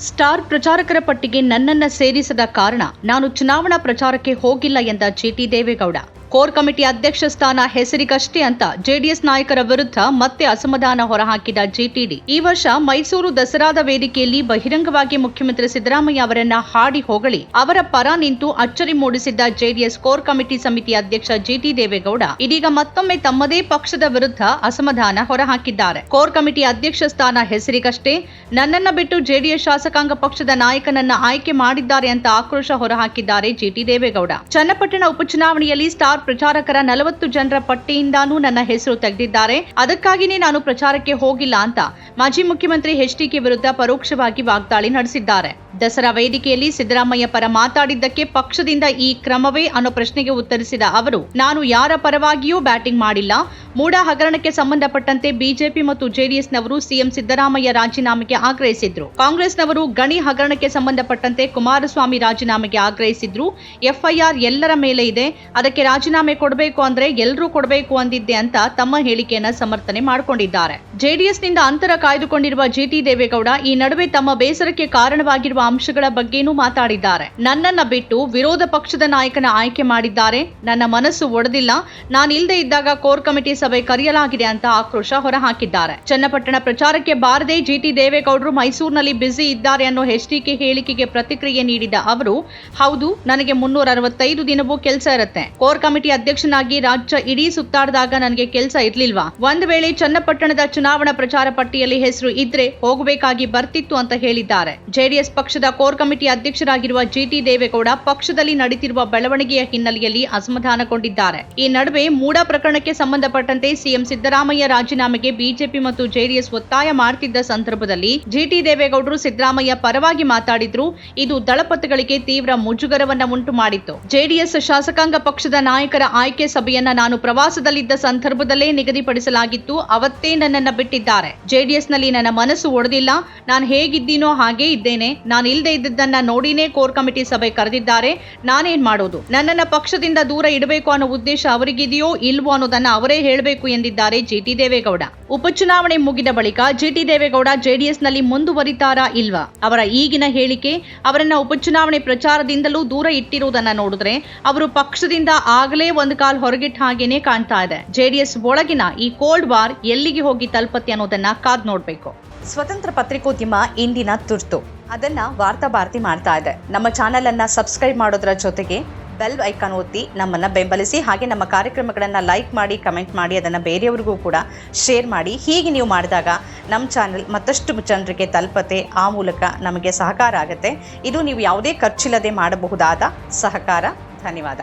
Star ಪ್ರಚಾರಕರ ಪಟ್ಟಿಗೆ ನನ್ನನ್ನ ಸೇರಿಸದ ಕಾರಣ ನಾನು ಚುನಾವಣಾ ಪ್ರಚಾರಕ್ಕೆ ಹೋಗಿಲ್ಲ ಎಂದ ಜಿಟಿ ದೇವೇಗೌಡ. ಕೋರ್ ಕಮಿಟಿ ಅಧ್ಯಕ್ಷ ಸ್ಥಾನ ಹೆಸರಿಗಷ್ಟೇ ಅಂತ ಜೆಡಿಎಸ್ ನಾಯಕರ ವಿರುದ್ಧ ಮತ್ತೆ ಅಸಮಾಧಾನ ಹೊರಹಾಕಿದ ಜಿಟಿಡಿ. ಈ ವರ್ಷ ಮೈಸೂರು ದಸರಾದ ವೇದಿಕೆಯಲ್ಲಿ ಬಹಿರಂಗವಾಗಿ ಮುಖ್ಯಮಂತ್ರಿ ಸಿದ್ದರಾಮಯ್ಯ ಅವರನ್ನ ಹಾಡಿ ಹೊಗಳಿ ಅವರ ಪರ ನಿಂತು ಅಚ್ಚರಿ ಮೂಡಿಸಿದ್ದ ಜೆಡಿಎಸ್ ಕೋರ್ ಕಮಿಟಿ ಸಮಿತಿ ಅಧ್ಯಕ್ಷ ಜಿಟಿ ದೇವೇಗೌಡ. ಇದೀಗ ಮತ್ತೊಮ್ಮೆ ತಮ್ಮದೇ ಪಕ್ಷದ ವಿರುದ್ಧ ಅಸಮಾಧಾನ ಹೊರಹಾಕಿದ್ದಾರೆ. ಕೋರ್ ಕಮಿಟಿ ಅಧ್ಯಕ್ಷ ಸ್ಥಾನ ಹೆಸರಿಗಷ್ಟೇ ನನ್ನನ್ನ ಬಿಟ್ಟು ಜೆಡಿಎಸ್ ಶಾಸಕಾಂಗ ಪಕ್ಷದ ನಾಯಕನನ್ನ ಆಯ್ಕೆ ಮಾಡಿದ್ದಾರೆ ಅಂತ ಆಕ್ರೋಶ ಹೊರಹಾಕಿದ್ದಾರೆ ಜಿಟಿ ದೇವೇಗೌಡ. ಚನ್ನಪಟ್ಟಣ ಉಪಚುನಾವಣೆಯಲ್ಲಿ ಸ್ಟಾರ್ ಪ್ರಚಾರಕರ ನಲವತ್ತು ಜನರ ಪಟ್ಟಿಯಿಂದಾನೂ ನನ್ನ ಹೆಸರು ತೆಗೆದಿದ್ದಾರೆ. ಅದಕ್ಕಾಗಿನೇ ನಾನು ಪ್ರಚಾರಕ್ಕೆ ಹೋಗಿಲ್ಲ ಅಂತ ಮಾಜಿ ಮುಖ್ಯಮಂತ್ರಿ ಎಚ್ಡಿಕೆ ವಿರುದ್ಧ ಪರೋಕ್ಷವಾಗಿ ವಾಗ್ದಾಳಿ ನಡೆಸಿದ್ದಾರೆ. ದಸರಾ ವೇದಿಕೆಯಲ್ಲಿ ಸಿದ್ದರಾಮಯ್ಯ ಪರ ಮಾತಾಡಿದ್ದಕ್ಕೆ ಪಕ್ಷದಿಂದ ಈ ಕ್ರಮವೇ ಅನ್ನೋ ಪ್ರಶ್ನೆಗೆ ಉತ್ತರಿಸಿದ ಅವರು, ನಾನು ಯಾರ ಪರವಾಗಿಯೂ ಬ್ಯಾಟಿಂಗ್ ಮಾಡಿಲ್ಲ. ಮೂಡ ಹಗರಣಕ್ಕೆ ಸಂಬಂಧಪಟ್ಟಂತೆ ಬಿಜೆಪಿ ಮತ್ತು ಜೆಡಿಎಸ್ನವರು ಸಿಎಂ ಸಿದ್ದರಾಮಯ್ಯ ರಾಜೀನಾಮೆಗೆ ಆಗ್ರಹಿಸಿದ್ರು. ಕಾಂಗ್ರೆಸ್ನವರು ಗಣಿ ಹಗರಣಕ್ಕೆ ಸಂಬಂಧಪಟ್ಟಂತೆ ಕುಮಾರಸ್ವಾಮಿ ರಾಜೀನಾಮೆಗೆ ಆಗ್ರಹಿಸಿದ್ರು. ಎಫ್ಐಆರ್ ಎಲ್ಲರ ಮೇಲೆ ಇದೆ. ಅದಕ್ಕೆ ರಾಜೀನಾಮೆ ಕೊಡಬೇಕು ಅಂದ್ರೆ ಎಲ್ಲರೂ ಕೊಡಬೇಕು ಅಂದಿದ್ದೆ ಅಂತ ತಮ್ಮ ಹೇಳಿಕೆಯನ್ನ ಸಮರ್ಥನೆ ಮಾಡಿಕೊಂಡಿದ್ದಾರೆ. ಜೆಡಿಎಸ್ನಿಂದ ಅಂತರ ಕಾಯ್ದುಕೊಂಡಿರುವ ಜಿಟಿ ದೇವೇಗೌಡ ಈ ನಡುವೆ ತಮ್ಮ ಬೇಸರಕ್ಕೆ ಕಾರಣವಾಗಿರುವ ಅಂಶಗಳ ಬಗ್ಗೆನೂ ಮಾತಾಡಿದ್ದಾರೆ. ನನ್ನನ್ನ ಬಿಟ್ಟು ವಿರೋಧ ಪಕ್ಷದ ನಾಯಕನ ಆಯ್ಕೆ ಮಾಡಿದ್ದಾರೆ. ನನ್ನ ಮನಸ್ಸು ಒಡೆದಿಲ್ಲ. ನಾನಿಲ್ಲದೆ ಇದ್ದಾಗ ಕೋರ್ ಕಮಿಟಿ ಸಭೆ ಕರೆಯಲಾಗಿದೆ ಅಂತ ಆಕ್ರೋಶ ಹೊರಹಾಕಿದ್ದಾರೆ. ಚನ್ನಪಟ್ಟಣ ಪ್ರಚಾರಕ್ಕೆ ಬಾರದೆ ಜಿಟಿ ದೇವೇಗೌಡರು ಮೈಸೂರಿನಲ್ಲಿ ಬ್ಯುಸಿ ಇದ್ದಾರೆ ಅನ್ನೋ ಎಚ್ಡಿಕೆ ಹೇಳಿಕೆಗೆ ಪ್ರತಿಕ್ರಿಯೆ ನೀಡಿದ ಅವರು, ಹೌದು, ನನಗೆ ಮುನ್ನೂರ ಅರವತ್ತೈದು ದಿನವೂ ಕೆಲಸ ಇರುತ್ತೆ. ಕೋರ್ ಕಮಿಟಿ ಅಧ್ಯಕ್ಷನಾಗಿ ರಾಜ್ಯ ಇಡೀ ಸುತ್ತಾಡಿದಾಗ ನನಗೆ ಕೆಲಸ ಇರ್ಲಿಲ್ವಾ? ಒಂದ್ ವೇಳೆ ಚನ್ನಪಟ್ಟಣದ ಚುನಾವಣಾ ಪ್ರಚಾರ ಪಟ್ಟಿಯಲ್ಲಿ ಹೆಸರು ಇದ್ರೆ ಹೋಗಬೇಕಾಗಿ ಬರ್ತಿತ್ತು ಅಂತ ಹೇಳಿದ್ದಾರೆ. ಜೆಡಿಎಸ್ ಪಕ್ಷದ ಕೋರ್ ಕಮಿಟಿ ಅಧ್ಯಕ್ಷರಾಗಿರುವ ಜಿಟಿ ದೇವೇಗೌಡ ಪಕ್ಷದಲ್ಲಿ ನಡೆಯುತ್ತಿರುವ ಬೆಳವಣಿಗೆಯ ಹಿನ್ನೆಲೆಯಲ್ಲಿ ಅಸಮಾಧಾನಗೊಂಡಿದ್ದಾರೆ. ಈ ನಡುವೆ ಮೂಡ ಪ್ರಕರಣಕ್ಕೆ ಸಂಬಂಧಪಟ್ಟಂತೆ ಸಿಎಂ ಸಿದ್ದರಾಮಯ್ಯ ರಾಜೀನಾಮೆಗೆ ಬಿಜೆಪಿ ಮತ್ತು ಜೆಡಿಎಸ್ ಒತ್ತಾಯ ಮಾಡುತ್ತಿದ್ದ ಸಂದರ್ಭದಲ್ಲಿ ಜಿಟಿ ದೇವೇಗೌಡರು ಸಿದ್ದರಾಮಯ್ಯ ಪರವಾಗಿ ಮಾತಾಡಿದ್ರು. ಇದು ದಳಪತಿಗಳಿಗೆ ತೀವ್ರ ಮುಜುಗರವನ್ನ ಉಂಟು ಮಾಡಿತ್ತು ಜೆಡಿಎಸ್ ಶಾಸಕಾಂಗ ಪಕ್ಷದ ನಾಯಕರ ಆಯ್ಕೆ ಸಭೆಯನ್ನ ನಾನು ಪ್ರವಾಸದಲ್ಲಿದ್ದ ಸಂದರ್ಭದಲ್ಲೇ ನಿಗದಿಪಡಿಸಲಾಗಿತ್ತು. ಅವತ್ತೇ ನನ್ನನ್ನ ಬಿಟ್ಟಿದ್ದಾರೆ. ಜೆಡಿಎಸ್ನಲ್ಲಿ ನನ್ನ ಮನಸ್ಸು ಒಡೆದಿಲ್ಲ. ನಾನು ಹೇಗಿದ್ದೀನೋ ಹಾಗೆ ಇದ್ದೇನೆ. ನಾನು ಇಲ್ಲದೆ ಇದ್ದದ್ದನ್ನ ನೋಡಿನೇ ಕೋರ್ ಕಮಿಟಿ ಸಭೆ ಕರೆದಿದ್ದಾರೆ. ನಾನೇನ್ ಮಾಡೋದು? ನನ್ನನ್ನ ಪಕ್ಷದಿಂದ ದೂರ ಇಡಬೇಕು ಅನ್ನೋ ಉದ್ದೇಶ ಅವರಿಗಿದೆಯೋ ಇಲ್ವೋ ಅನ್ನೋದನ್ನ ಅವರೇ ಹೇಳಬೇಕು ಎಂದಿದ್ದಾರೆ ಜಿಟಿ ದೇವೇಗೌಡ. ಉಪಚುನಾವಣೆ ಮುಗಿದ ಬಳಿಕ ಜಿಟಿ ದೇವೇಗೌಡ ಜೆಡಿಎಸ್ನಲ್ಲಿ ಮುಂದುವರಿತಾರಾ ಇಲ್ವಾ? ಅವರ ಈಗಿನ ಹೇಳಿಕೆ, ಅವರನ್ನ ಉಪಚುನಾವಣೆ ಪ್ರಚಾರದಿಂದಲೂ ದೂರ ಇಟ್ಟಿರುವುದನ್ನ ನೋಡಿದ್ರೆ ಅವರು ಪಕ್ಷದಿಂದ ಆಗಲೇ ಒಂದು ಕಾಲ್ ಹೊರಗಿಟ್ಟ ಹಾಗೇನೆ ಕಾಣ್ತಾ ಇದೆ. ಜೆಡಿಎಸ್ ಒಳಗಿನ ಈ ಕೋಲ್ಡ್ ವಾರ್ ಎಲ್ಲಿಗೆ ಹೋಗಿ ತಲುಪತ್ತೆ ಅನ್ನೋದನ್ನ ಕಾದ್ ನೋಡ್ಬೇಕು. ಸ್ವತಂತ್ರ ಪತ್ರಿಕೋದ್ಯಮ ಇಂದಿನ ತುರ್ತು. ಅದನ್ನ ವಾರ್ತಾ ಭಾರತಿ ಮಾಡ್ತಾ ಇದೆ. ನಮ್ಮ ಚಾನೆಲ್ ಅನ್ನ ಸಬ್ಸ್ಕ್ರೈಬ್ ಮಾಡೋದ್ರ ಜೊತೆಗೆ ಬೆಲ್ ಐಕಾನ್ ಒತ್ತಿ ನಮ್ಮನ್ನ ಬೆಂಬಲಿಸಿ, ಹಾಗೆ ನಮ್ಮ ಕಾರ್ಯಕ್ರಮಗಳನ್ನ ಲೈಕ್ ಮಾಡಿ, ಕಮೆಂಟ್ ಮಾಡಿ, ಅದನ್ನ ಬೇರೆಯವ್ರಿಗೂ ಕೂಡ ಶೇರ್ ಮಾಡಿ. ಹೀಗೆ ನೀವು ಮಾಡಿದಾಗ ನಮ್ಮ ಚಾನೆಲ್ ಮತ್ತಷ್ಟು ಜನರಿಗೆ ತಲುಪತ್ತೆ. ಆ ಮೂಲಕ ನಮಗೆ ಸಹಕಾರ ಆಗುತ್ತೆ. ಇದು ನೀವು ಯಾವುದೇ ಖರ್ಚಿಲ್ಲದೆ ಮಾಡಬಹುದಾದ ಸಹಕಾರ. ಧನ್ಯವಾದ.